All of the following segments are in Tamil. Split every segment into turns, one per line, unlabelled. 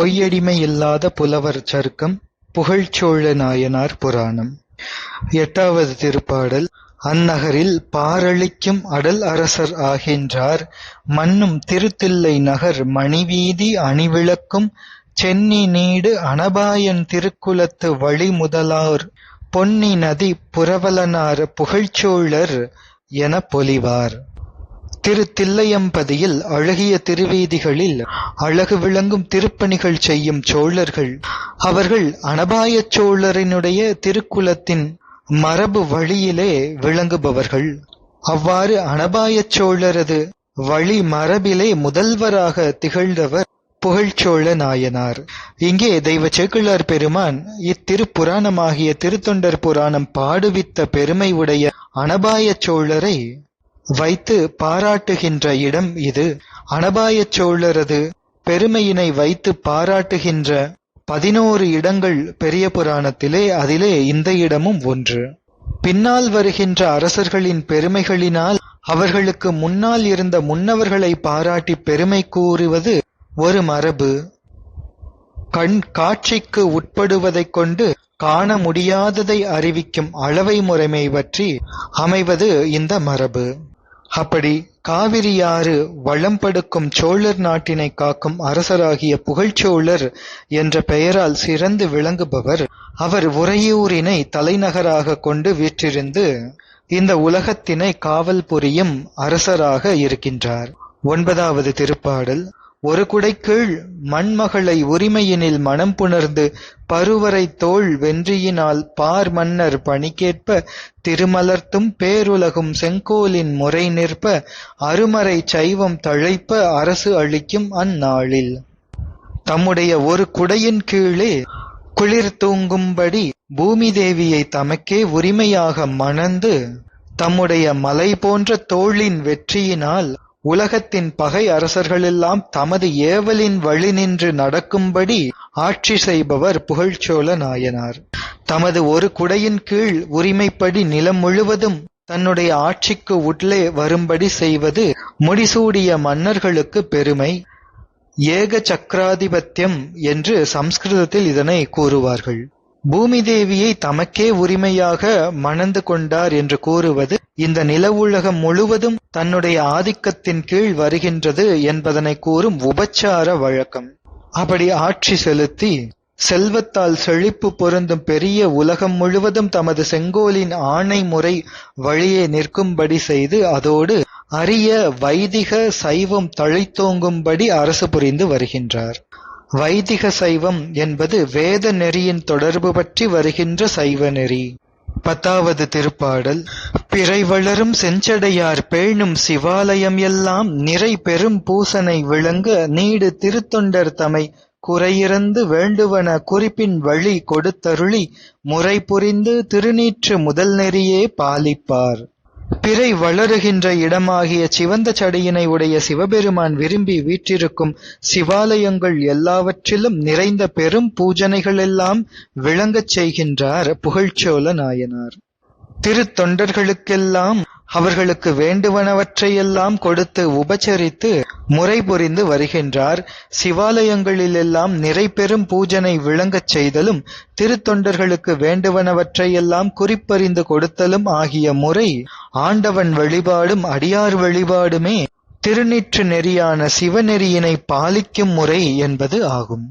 பொய்யடிமையில்லாத புலவர் சருக்கம் புகழ்ச்சோழ நாயனார் புராணம். எட்டாவது திருப்பாடல் அந்நகரில் பாரளிக்கும் அடல் அரசர் ஆகின்றார். மன்னும் திருத்தில்லை நகர் மணிவீதி அணிவிளக்கும் சென்னி நீடு அனபாயன் திருக்குலத்து வழிமுதலார் பொன்னி நதி புரவலனார் புகழ்ச்சோழர் எனப் பொலிவார். திருத்தில்லையம்பதியில் அழகிய திருவீதிகளில் அழகு விளங்கும் திருப்பணிகள் செய்யும் சோழர்கள் அவர்கள் அனபாயச் சோழரினுடைய திருக்குலத்தின் மரபு வழியிலே விளங்குபவர்கள். அவ்வாறு அனபாயச் சோழரது வழி மரபிலே முதல்வராக திகழ்ந்தவர் புகழ்ச்சோழ நாயனார். இங்கே தெய்வ சேக்கிழார் பெருமான் இத்திருப்புராணமாகிய திருத்தொண்டர் புராணம் பாடுவித்த பெருமை உடைய அனபாயச் சோழரை வைத்து பாராட்டுகின்ற இடம் இது. அனபாயச் சோழரது பெருமையினை வைத்து பாராட்டுகின்ற பதினோரு இடங்கள் பெரிய புராணத்திலே அதிலே இந்த இடமும் ஒன்று. பின்னால் வருகின்ற அரசர்களின் பெருமைகளினால் அவர்களுக்கு முன்னால் இருந்த முன்னவர்களை பாராட்டிப் பெருமை கூறுவது ஒரு மரபு. கண் காட்சிக்கு உட்படுவதைக் கொண்டு காண முடியாததை அறிவிக்கும் அளவை முறைமை பற்றி அமைவது இந்த மரபு. அப்படி காவிரியாறு வளம்படுக்கும் சோழர் நாட்டினைக் காக்கும் அரசராகிய புகழ்ச்சோழர் என்ற பெயரால் சிறந்து விளங்குபவர். அவர் உறையூரினை தலைநகராகக் கொண்டு வீற்றிருந்து இந்த உலகத்தினை காவல் புரியும் அரசராக இருக்கின்றார். ஒன்பதாவது திருப்பாடல் ஒரு குடைக்கீழ் மண்மகளை உரிமையினில் மனம் புணர்ந்து பருவரைத் தோள் வென்றியினால் பார் மன்னர் பணிக்கேற்ப திருமலர்த்தும் பேருலகும் செங்கோலின் முறை நிற்ப அருமறைச் சைவம் தழைப்ப அரசு அளிக்கும் அந்நாளில். தம்முடைய ஒரு குடையின் கீழே குளிர் தூங்கும்படி பூமி தேவியை தமக்கே உரிமையாக மணந்து தம்முடைய மலை போன்ற தோளின் வெற்றியினால் உலகத்தின் பகை அரசர்களெல்லாம் தமது ஏவலின் வழி நின்று நடக்கும்படி ஆட்சி செய்பவர் புகழ்ச்சோழ நாயனார். தமது ஒரு குடையின் கீழ் உரிமைப்படி நிலம் முழுவதும் தன்னுடைய ஆட்சிக்கு உள்ளே வரும்படி செய்வது முடிசூடிய மன்னர்களுக்குப் பெருமை. ஏக சக்கராதிபத்தியம் என்று சம்ஸ்கிருதத்தில் இதனை கூறுவார்கள். பூமிதேவியை தமக்கே உரிமையாக மணந்து கொண்டார் என்று கூறுவது இந்த நிலவுலகம் முழுவதும் தன்னுடைய ஆதிக்கத்தின் கீழ் வருகின்றது என்பதனைக் கூறும் உபச்சார வழக்கம். அப்படி ஆட்சி செலுத்தி செல்வத்தால் செழிப்பு பொருந்தும் பெரிய உலகம் முழுவதும் தமது செங்கோலின் ஆணை முறை வழியே நிற்கும்படி செய்து அதோடு அரிய வைதிக சைவம் தழைத்தோங்கும்படி அரசு புரிந்து வருகின்றார். வைதிக சைவம் என்பது வேத நெறியின் தொடர்பு பற்றி வருகின்ற சைவ நெறி. பத்தாவது திருப்பாடல் பிறை வளரும் செஞ்சடையார் பேணும் சிவாலயம் எல்லாம் நிறை பெரும் பூசனை விளங்க நீடு திருத்தொண்டர் தமை குறையிறந்து வேண்டுவன குறிப்பின் வழி கொடுத்தருளி முறை புரிந்து திருநீற்று முதல் நெறியே பாலிப்பார். பிறை வளருகின்ற இடமாகிய சிவந்த சடையினை உடைய சிவபெருமான் விரும்பி வீற்றிருக்கும் சிவாலயங்கள் எல்லாவற்றிலும் நிறைந்த பெரும் பூஜனைகளெல்லாம் விளங்கச் செய்கின்றார் புகழ்ச்சோழ நாயனார். திருத்தொண்டர்களுக்கெல்லாம் அவர்களுக்கு வேண்டுவனவற்றையெல்லாம் கொடுத்து உபச்சரித்து முறை புரிந்து வருகின்றார். சிவாலயங்களிலெல்லாம் நிறைபெரும் பூஜனை விளங்கச் செய்தலும் திருத்தொண்டர்களுக்கு வேண்டுவனவற்றையெல்லாம் குறிப்பறிந்து கொடுத்தலும் ஆகிய முறை ஆண்டவன் வழிபாடும் அடியார் வழிபாடுமே திருநீற்று நெறியான சிவநெறியினை பாலிக்கும் முறை என்பது ஆகும்.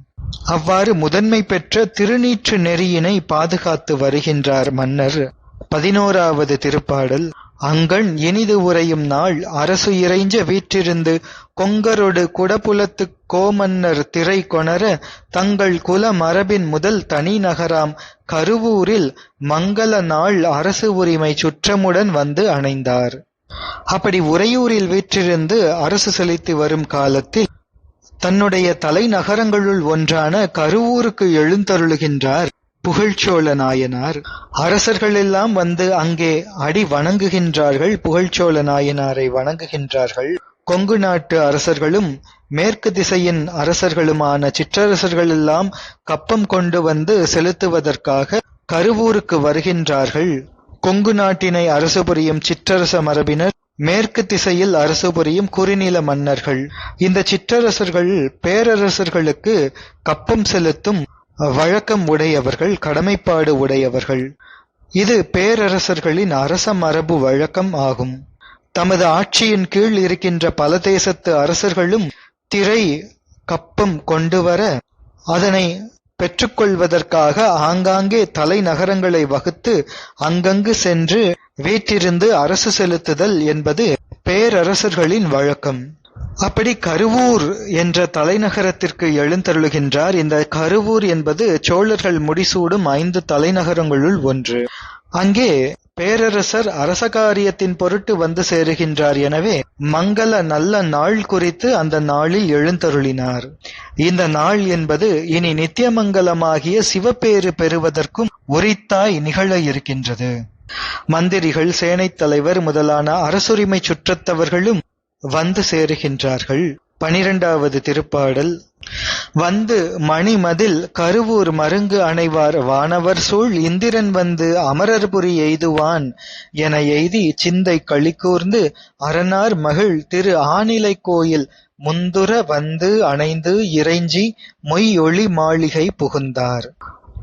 அவ்வாறு முதன்மை பெற்ற திருநீற்று நெறியினை பாதுகாத்து வருகின்றார் மன்னர். பதினோராவது திருப்பாடல் அங்கண் இனிது உறையும் நாள் அரசு இறைஞ்ச வீற்றிருந்து கொங்கரொடு குடபுலத்துக் கோமன்னர் திறை கொணர தங்கள் குல மரபின் முதல் தனி நகராம் கருவூரில் மங்கல நாள் அரசு உரிமை சுற்றமுடன் வந்து அணைந்தார். அப்படி உறையூரில் வீற்றிருந்து அரசு செலுத்தி வரும் காலத்தில் தன்னுடைய தலைநகரங்களுள் ஒன்றான கருவூருக்கு எழுந்தருளுகின்றார் புகழ்ச்சோழ நாயனார். அரசர்கள் எல்லாம் வந்து அங்கே அடி வணங்குகின்றார்கள் புகழ்ச்சோழ நாயனாரை வணங்குகின்றார்கள். கொங்கு நாட்டு அரசர்களும் மேற்கு திசையின் அரசர்களுமான சிற்றரசர்களெல்லாம் கப்பம் கொண்டு வந்து செலுத்துவதற்காக கருவூருக்கு வருகின்றார்கள். கொங்கு நாட்டினை அரசு புரியும் சிற்றரச மரபினர் மேற்கு திசையில் அரசு புரியும் குறுநில மன்னர்கள் இந்த சிற்றரசர்கள் பேரரசர்களுக்கு கப்பம் செலுத்தும் வழக்கம் உடையவர்கள் கடமைப்பாடு உடையவர்கள். இது பேரரசர்களின் அரச மரபு வழக்கம் ஆகும். தமது ஆட்சியின் கீழ் இருக்கின்ற பல தேசத்து அரசர்களும் திரை கப்பம் கொண்டுவர அதனை பெற்றுக்கொள்வதற்காக ஆங்காங்கே தலைநகரங்களை வகுத்து அங்கங்கு சென்று வீற்றிருந்து அரசு செலுத்துதல் என்பது பேரரசர்களின் வழக்கம். அப்படி கருவூர் என்ற தலைநகரத்திற்கு எழுந்தருளுகின்றார். இந்த கருவூர் என்பது சோழர்கள் முடிசூடும் ஐந்து தலைநகரங்களுள் ஒன்று. அங்கே பேரரசர் அரச காரியத்தின் பொருட்டு வந்து சேருகின்றார். எனவே மங்கள நல்ல நாள் குறித்து அந்த நாளில் எழுந்தருளினார். இந்த நாள் என்பது இனி நித்தியமங்கலமாகிய சிவப்பேறு பெறுவதற்கும் உரித்தாய் நிகழ இருக்கின்றது. மந்திரிகள் சேனைத் தலைவர் முதலான அரசுரிமை சுற்றத்தவர்களும் வந்து சேருகின்றார்கள். பனிரெண்டாவது திருப்பாடல். வந்து மணிமதில் கருவூர் மருங்கு அணைவார் வானவர் சூழ் இந்திரன் வந்து அமரர்புரி எய்துவான் என எய்தி சிந்தை களிகூர்ந்து அரணார் மகிழ் திரு ஆநிலை கோயில் முந்துர வந்து அணைந்து இறைஞ்சி மொய்யொளி மாளிகை புகுந்தார்.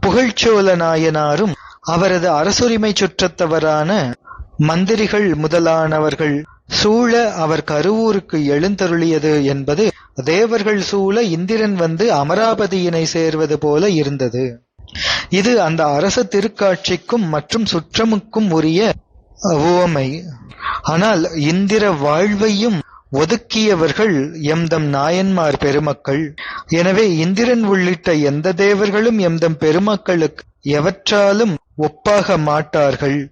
புகழ்ச்சோல நாயனாரும் அவரது அரசுரிமை சுற்றத்தவரான மந்திரிகள் முதலானவர்கள் சூழ அவர் கருவூருக்கு எழுந்தருளியது என்பது தேவர்கள் சூழ இந்திரன் வந்து அமராவதியினை சேர்வது போல இருந்தது. இது அந்த அரச திருக்காட்சிக்கும் மற்றும் சுற்றமுக்கும் உரிய உவமை. ஆனால் இந்திர வாழ்வையும் ஒதுக்கியவர்கள் எம்தம் நாயன்மார் பெருமக்கள். எனவே இந்திரன் உள்ளிட்ட எந்த தேவர்களும் எம்தம் பெருமக்களுக்கு எவற்றாலும் ஒப்பாக மாட்டார்கள்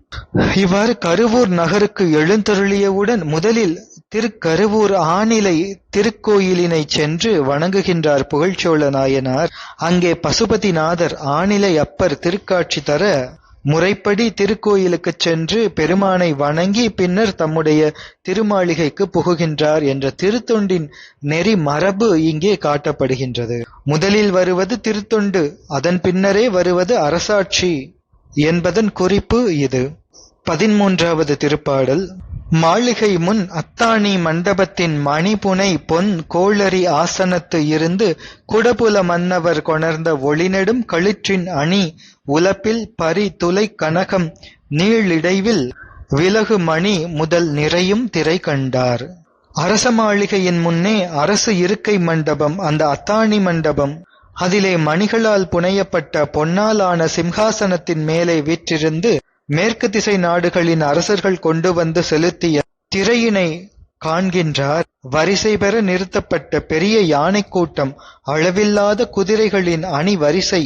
இவ்வாறு கருவூர் நகருக்கு எழுந்தருளியவுடன் முதலில் திருக்கருவூர் ஆணிலை திருக்கோயிலினை சென்று வணங்குகின்றார் புகழ்ச்சோழ நாயனார். அங்கே பசுபதிநாதர் ஆணிலை அப்பர் திருக்காட்சி தர முறைப்படி திருக்கோயிலுக்குச் சென்று பெருமானை வணங்கி பின்னர் தம்முடைய திருமாளிகைக்கு புகுகின்றார் என்ற திருத்தொண்டின் நெறி மரபு இங்கே காட்டப்படுகின்றது. முதலில் வருவது திருத்தொண்டு அதன் பின்னரே வருவது அரசாட்சி. என்பதன் குறிப்பு இது. பதிமூன்றாவது திருப்பாடல். மாளிகை முன் அத்தாணி மண்டபத்தின் மணிபுனை பொன் கோளரி ஆசனத்து இருந்து குடபுல மன்னவர் கொணர்ந்த ஒளிநெடும் கழிற்றின் அணி உலப்பில் பரி துலை கனகம் நீளிடைவில் விலகு மணி முதல் நிறையும் திரை கண்டார். அரச மாளிகையின் முன்னே அரசு இருக்கை மண்டபம் அந்த அத்தாணி மண்டபம் அதிலே மணிகளால் புனையப்பட்ட பொன்னாலான சிம்ஹாசனத்தின் மேலே வீற்றிருந்து மேற்கு திசை நாடுகளின் அரசர்கள் கொண்டு வந்து செலுத்திய திரையினை காண்கின்றார். வரிசை பெற நிறுத்தப்பட்ட பெரிய யானை கூட்டம் அளவில்லாத குதிரைகளின் அணி வரிசை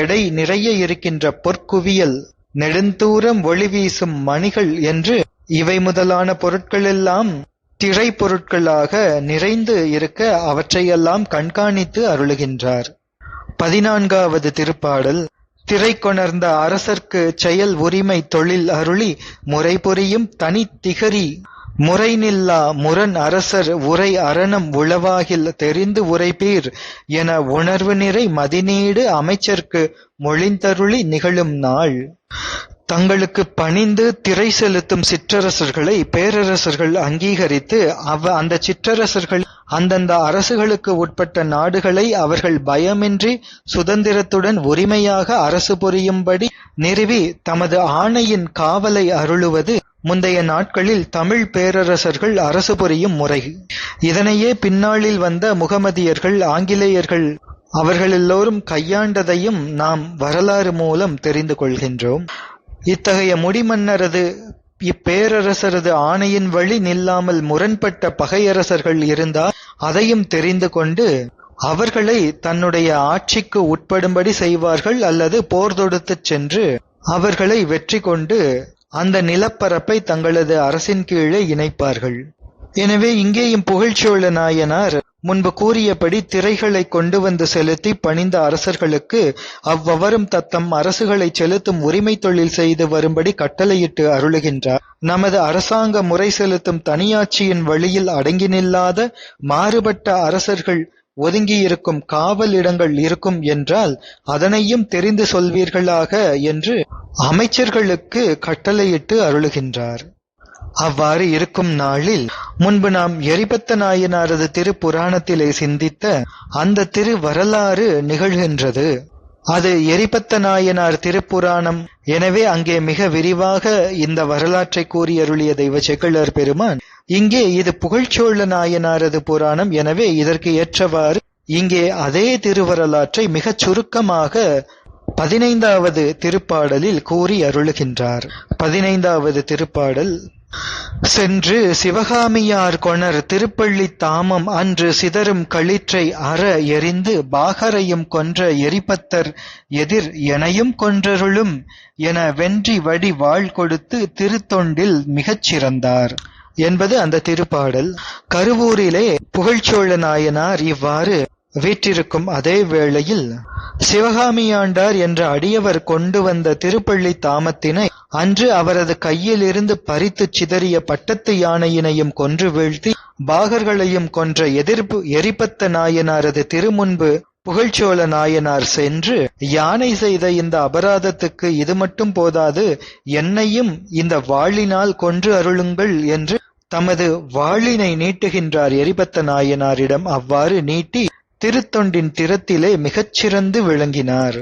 எடை நிறைய இருக்கின்ற பொற்குவியல் நெடுந்தூரம் ஒளி வீசும் மணிகள் என்று இவை முதலான பொருட்களெல்லாம் திரை பொருட்களாக நிறைந்து இருக்க அவற்றையெல்லாம் கண்காணித்து அருளுகின்றார். பதினான்காவது திருப்பாடல் திரை கொணர்ந்த அரசர்க்கு செயல் உரிமை தொழில் அருளி முறைபுரியும் தனித் திகரி. முறைநில்லா முரண் அரசர் உரை அரணம் உளவாகில் தெரிந்து உரைப்பீர் என உணர்வு நிறை மதிநீடு அமைச்சர்க்கு மொழிந்தருளி நிகழும் நாள். தங்களுக்கு பணிந்து திரை செலுத்தும் சிற்றரசர்களை பேரரசர்கள் அங்கீகரித்து அவ அந்த சிற்றரசர்கள் அந்தந்த அரசுகளுக்கு உட்பட்ட நாடுகளை அவர்கள் பயமின்றி சுதந்திரத்துடன் உரிமையாக அரசு புரியும்படி நிறுவி தமது ஆணையின் காவலை அருளுவது முந்தைய நாட்களில் தமிழ் பேரரசர்கள் அரசு புரியும் முறை. இதனையே பின்னாளில் வந்த முகமதியர்கள் ஆங்கிலேயர்கள் அவர்களெல்லோரும் கையாண்டதையும் நாம் வரலாறு மூலம் தெரிந்து கொள்கின்றோம். இத்தகைய முடிமன்னரது இப்பேரரசரது ஆணையின் வழி நில்லாமல் முரண்பட்ட பகையரசர்கள் இருந்தால் அதையும் தெரிந்து கொண்டு அவர்களை தன்னுடைய ஆட்சிக்கு உட்படும்படி செய்வார்கள் அல்லது போர் தொடுத்துச் சென்று அவர்களை வெற்றி கொண்டு அந்த நிலப்பரப்பை தங்களது அரசின் கீழே இணைப்பார்கள். எனவே இங்கேயும் புகழ்ச்சோழ நாயனார் முன்பு கூறியபடி திரைகளை கொண்டு வந்து செலுத்தி பணிந்த அரசர்களுக்கு அவ்வவரும் தத்தம் அரசுகளை செலுத்தும் உரிமை தொழில் செய்து வரும்படி கட்டளையிட்டு அருளுகின்றார். நமது அரசாங்க முறை செலுத்தும் தனியாட்சியின் வழியில் அடங்கி நில்லாத மாறுபட்ட அரசர்கள் ஒதுங்கியிருக்கும் காவல் இடங்கள் இருக்கும் என்றால் அதனையும் தெரிந்து சொல்வீர்களாக என்று அமைச்சர்களுக்கு கட்டளையிட்டு அருளுகின்றார். அவ்வாறு இருக்கும் நாளில் முன்பு நாம் எரிபத்த நாயனாரது திருப்புராணத்திலே சிந்தித்த அந்த திரு வரலாறு நிகழ்கின்றது. அது எரிபத்த நாயனார் திருப்புராணம். எனவே அங்கே மிக விரிவாக இந்த வரலாற்றை கூறி அருளிய தெய்வ செக்கிழர் பெருமான் இங்கே இது புகழ்ச்சோழ நாயனாரது புராணம். எனவே இதற்கு ஏற்றவாறு இங்கே அதே திருவரலாற்றை மிகச் சுருக்கமாக பதினைந்தாவது திருப்பாடலில் கூறி அருளுகின்றார் பதினைந்தாவது திருப்பாடல் சென்று சிவகாமியார் கொணர் திருப்பள்ளி தாமம் அன்று சிதறும் களிற்றை அற எறிந்து பாகரையும் கொன்ற எரிபத்தர் எதிர் எனையும் கொன்றருளும் என வென்றி வடி வாழ் கொடுத்து திருத்தொண்டில் மிகச் சிறந்தார். என்பது அந்த திருப்பாடல். கருவூரிலே புகழ்ச்சோழ நாயனார் இவ்வாறு வீற்றிருக்கும் அதே வேளையில் சிவகாமியாண்டார் என்ற அடியவர் கொண்டு வந்த திருப்பள்ளி தாமத்தினை அன்று அவரது கையிலிருந்து பறித்துச் சிதறிய பட்டத்து யானையினையும் கொன்று வீழ்த்தி பாகர்களையும் கொன்ற எதிர்ப்பு எரிபத்த நாயனாரது திருமுன்பு புகழ்ச்சோழ நாயனார் சென்று யானை செய்த இந்த அபராதத்துக்கு இது மட்டும் போதாது என்னையும் இந்த வாளினால் கொன்று அருளுங்கள் என்று தமது வாளினை நீட்டுகின்றார் எரிபத்த நாயனாரிடம் அவ்வாறு நீட்டி திருத்தொண்டின் திறத்திலே மிகச்சிறந்து விளங்கினார்.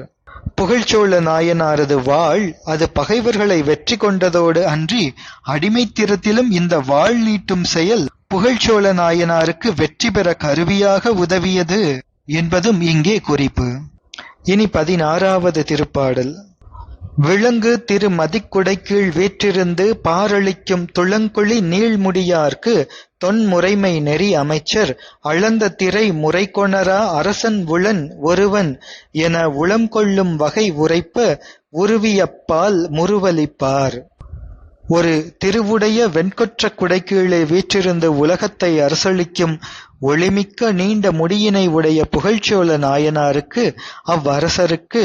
புகழ்ச்சோழ நாயனாரது வாழ் அது பகைவர்களை வெற்றி கொண்டதோடு அன்றி அடிமைத்திறத்திலும் இந்த வாழ் நீட்டும் செயல் புகழ்ச்சோழ நாயனாருக்கு வெற்றி பெற கருவியாக உதவியது என்பதும் இங்கே குறிப்பு. இனி பதினாறாவது திருப்பாடல். விலங்கு திரு மதிக்குடைக்கீழ் வீற்றிருந்து பாரளிக்கும் துளங்குழி நீள்முடியார்க்கு தொன்முறைமை நெறி அமைச்சர் அளந்த திரை முறைகொணரா அரசன் உளன் ஒருவன் என உளம் கொள்ளும் வகை உரைப்ப உருவியப்பால் முறுவலிப்பார் ஒரு திருவுடைய வெண்கொற்ற குடைக்கீழே வீற்றிருந்து உலகத்தை அரசளிக்கும் ஒளிமிக்க நீண்ட முடியினை உடைய புகழ்ச்சோழ நாயனாருக்கு அவ்வரசருக்கு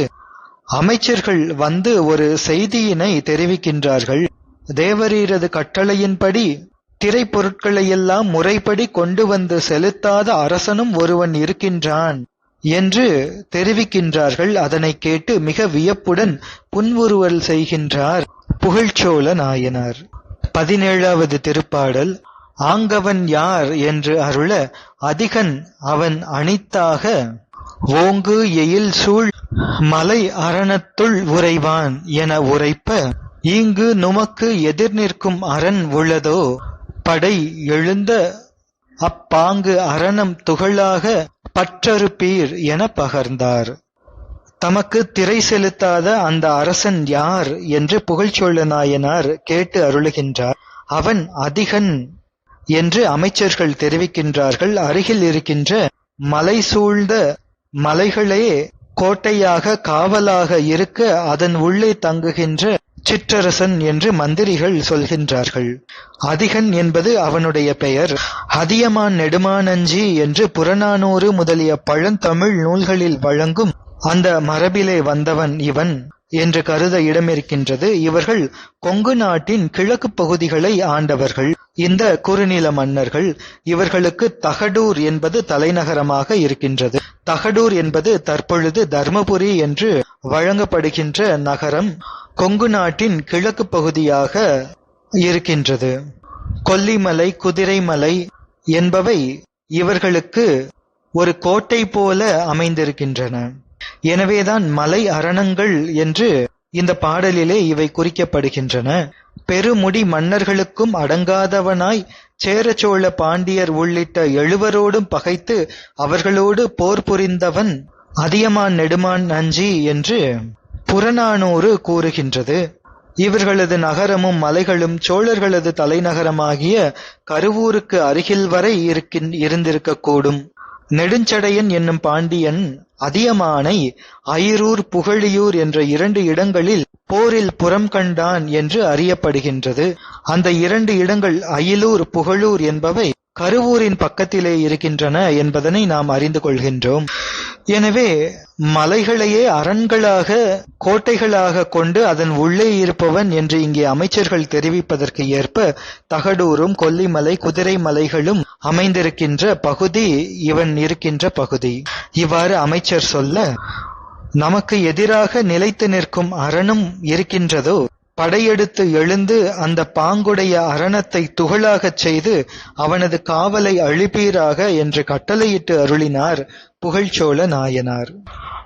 அமைச்சர்கள் வந்து ஒரு செய்தியினை தெரிவிக்கின்றார்கள். தேவரீரது கட்டளையின்படி திரைப்பொருட்களையெல்லாம் முறைப்படி கொண்டு வந்து செலுத்தாத அரசனும் ஒருவன் இருக்கின்றான் என்று தெரிவிக்கின்றார்கள். அதனை கேட்டு மிக வியப்புடன் புன்வுருவல் செய்கின்றார் புகழ்ச்சோழ நாயனார். பதினேழாவது திருப்பாடல் ஆங்கவன் யார்? என்று அருள அதிகன் அவன் அணித்தாக ஓங்கு எயில் சூழ் மலை அரணத்துள் உறைவான் என உரைப்ப ஈங்கு நுமக்கு எதிர் நிற்கும் அரண் உள்ளதோ? படை எழுந்த அப்பாங்கு அரணம் துகளாக பற்றறுப்பீர் என பகர்ந்தார். தமக்கு திரை செலுத்தாத அந்த அரசன் யார்? என்று புகழ்ச்சோழ நாயனார் கேட்டு அருளுகின்றார். அவன் அதிகன் என்று அமைச்சர்கள் தெரிவிக்கின்றார்கள். அருகில் இருக்கின்ற மலை சூழ்ந்த மலைகளே கோட்டையாக காவலாக இருக்க அதன் உள்ளே தங்குகின்ற சிற்றரசன் என்று மந்திரிகள் சொல்கின்றார்கள். அதிகன் என்பது அவனுடைய பெயர். அதியமான் நெடுமானஞ்சி என்று புறநானூறு முதலிய பழந்தமிழ் நூல்களில் வழங்கும் அந்த மரபிலே வந்தவன் இவன் என்று கருத இடமிருக்கின்றது. இவர்கள் கொங்கு நாட்டின் கிழக்கு பகுதிகளை ஆண்டவர்கள் இந்த குறுநில மன்னர்கள் இவர்களுக்கு தகடூர் என்பது தலைநகரமாக இருக்கின்றது. தகடூர் என்பது தற்பொழுது தர்மபுரி என்று வழங்கப்படுகின்ற நகரம் கொங்கு நாட்டின் கிழக்கு பகுதியாக இருக்கின்றது. கொல்லிமலை குதிரைமலை என்பவை இவர்களுக்கு ஒரு கோட்டை போல அமைந்திருக்கின்றன. எனவேதான் மலை அரணங்கள் என்று இந்த பாடலிலே இவை குறிக்கப்படுகின்றன. பெருமுடி மன்னர்களுக்கும் அடங்காதவனாய் சேரச்சோழ பாண்டியர் உள்ளிட்ட எழுவரோடும் பகைத்து அவர்களோடு போர் புரிந்தவன் அதியமான் நெடுமான் நஞ்சி என்று புறநானூறு கூறுகின்றது. இவர்களது நகரமும் மலைகளும் சோழர்களது தலைநகரமாகிய கருவூருக்கு அருகில் வரை இருக்கின் இருந்திருக்கக்கூடும். நெடுஞ்சடையன் என்னும் பாண்டியன் அதியமானை ஐரூர் புகழியூர் என்ற இரண்டு இடங்களில் போரில் புறம் கண்டான் என்று அறியப்படுகின்றது. அந்த இரண்டு இடங்கள் அயிலூர் புகழூர் என்பவை கருவூரின் பக்கத்திலே இருக்கின்றன என்பதனை நாம் அறிந்து கொள்கின்றோம். எனவே மலைகளையே அரண்களாக கோட்டைகளாக கொண்டு அதன் உள்ளே இருப்பவன் என்று இங்கே அமைச்சர்கள் தெரிவிப்பதற்கு ஏற்ப தகடூரும் கொல்லிமலை குதிரை மலைகளும் அமைந்திருக்கின்ற பகுதி இவன் இருக்கின்ற பகுதி. இவ்வாறு அமைச்சர் சொல்ல நமக்கு எதிராக நிலைத்து நிற்கும் அரணும் இருக்கின்றதோ படையெடுத்து எழுந்து அந்த பாங்குடைய அரணத்தை துகளாகச் செய்து அவனது காவலை அழிப்பீராக என்று கட்டளையிட்டு அருளினார் புகழ்ச்சோழ நாயனார்.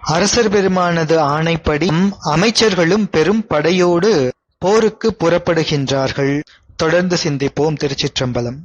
அரசர் பெருமானது ஆணைப்படி அமைச்சர்களும் பெரும் படையோடு போருக்கு புறப்படுகின்றார்கள். தொடர்ந்து சிந்திப்போம் திருச்சிற்றம்பலம்.